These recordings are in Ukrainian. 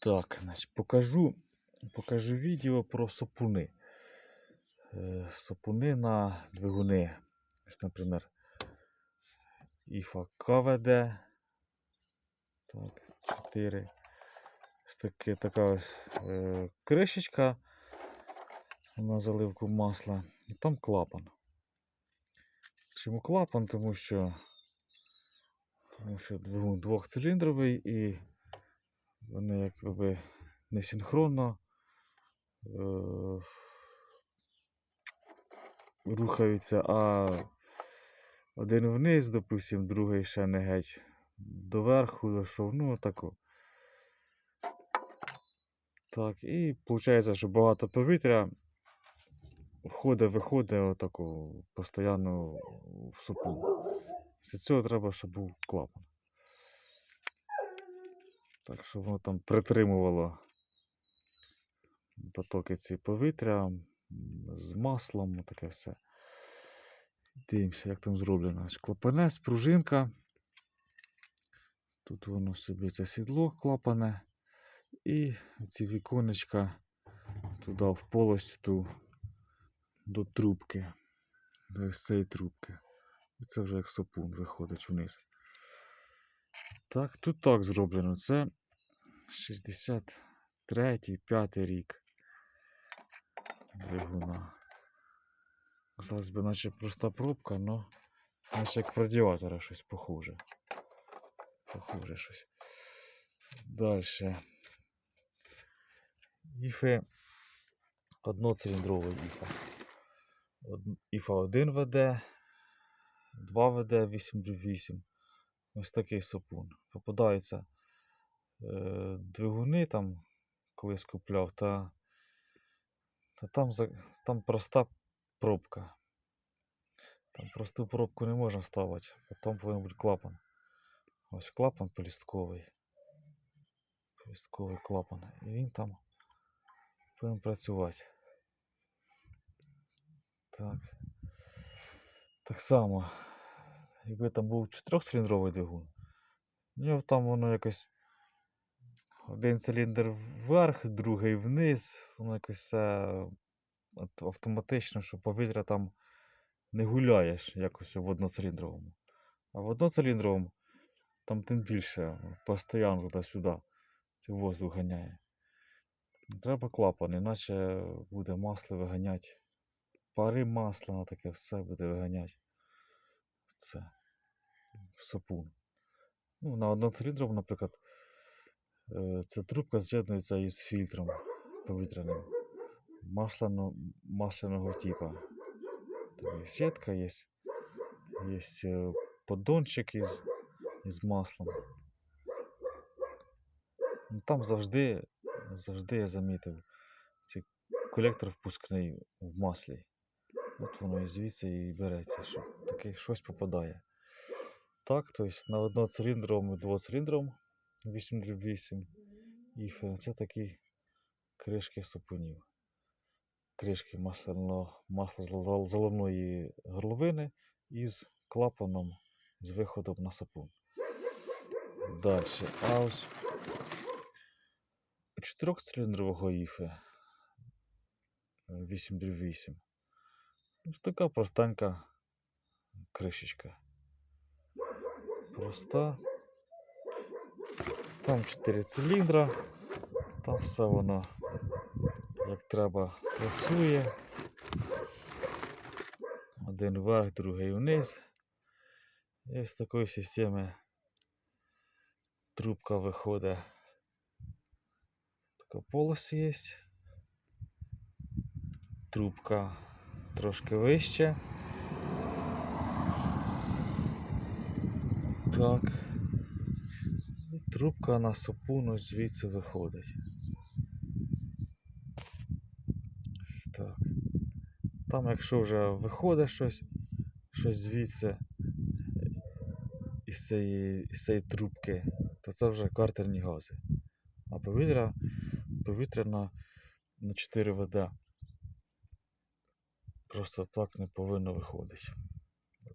Так, значить, покажу, покажу відео про сопуни. Е, Сопуни на двигуни. Ось, наприклад, Іфа КВД. Так, 4. Ось таке, така ось е, кришечка на заливку масла. І там клапан. Чому клапан? Тому що, тому що двигун двохциліндровий і вони якби не синхронно е, рухаються, а один вниз, допустим, другий ще не геть доверху дійшов. Ну, отако. Так, і виходить, що багато повітря входить, виходить отако постійно в сопу. З цього треба, щоб був клапан. Так, щоб воно там притримувало потоки ці повітря з маслом, таке все. Дивимося, як там зроблено. Ось Клапане, спружинка. Тут воно собі це сідло клапане. І ці віконечка туди в полость ту до трубки. До цієї трубки. І це вже як сапун виходить вниз. Так, тут так зроблено. Це 63-й, 5 рік двигуна. Казалось би, наче проста пробка, але наче як в радіатора щось похоже. Похоже щось. Далі. Іфи одноциліндровий іфа. Іфа 1 ВД, 2 ВД 8 Ось такий сопун. Попадаються е, двигуни там колись купляв, та, та там, там проста пробка. Там просту пробку не можна ставити, потім повинен бути клапан. Ось клапан полістковий. Полістковий клапан. І він там повинен працювати. Так. Так само, якби там був чотирьохциліндровий двигун, в нього там воно якось один циліндр вверх, другий вниз, воно якось все автоматично, що повітря там не гуляєш якось в одноциліндровому. А в одноциліндровому там тим більше постійно туди-сюди цей воздух ганяє. Треба клапан, іначе буде масло виганяти. Пари масла на таке все буде виганяти. Це в сапун. Ну, на одноциліндровому, наприклад, ця трубка з'єднується із фільтром повітряним масляно, масляного типу. Там є сітка, є, є е, поддончик із, із маслом. Ну, там завжди, завжди я замітив цей колектор впускний в маслі. От воно і звідси і береться, що таке щось попадає. Так, тобто на одноциліндровому і двоциліндровому 8 і це такі кришки сапунів. Кришки масляно, масло заливної горловини із клапаном з виходом на сапун. Далі. А ось чотирьохциліндрового іфи 8 Ось така простенька кришечка. Проста. Там 4 циліндра, там все воно як треба працює. Один вверх, другий вниз. І з такої системи трубка виходить. Така полость є. Трубка трошки вище. Так. Трубка на сапуну звідси виходить. Так. Там, якщо вже виходить щось, щось звідси із цієї, із цієї трубки, то це вже картерні гази. А повітря, повітря на, на 4 ВД просто так не повинно виходити.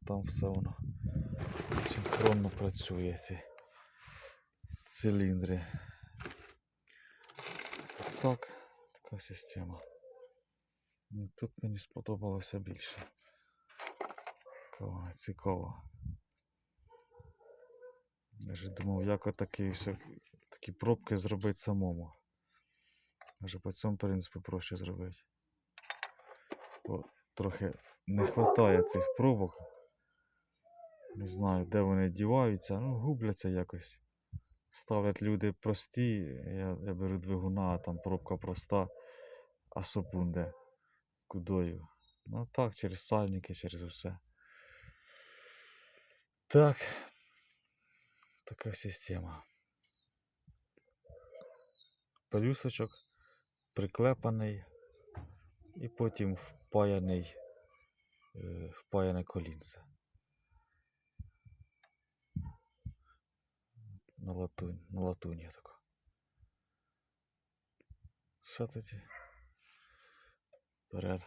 Там все воно синхронно працює, ці циліндри. так. Така система. Тут мені сподобалося більше. Така вона цікава. Даже думав, як отакі все, такі пробки зробити самому. Може по цьому принципу проще зробити. Бо трохи не вистачає цих пробок. Не знаю, де вони діваються, ну, губляться якось. Ставлять люди прості, я, я беру двигуна, а там пробка проста, а сопунде кудою. Ну так, через сальники, через усе. Так. Така система. Пелюсочок приклепаний і потім впаяний, е, впаяне колінце. На латунь, на латуні тако. Що тоді? Вперед.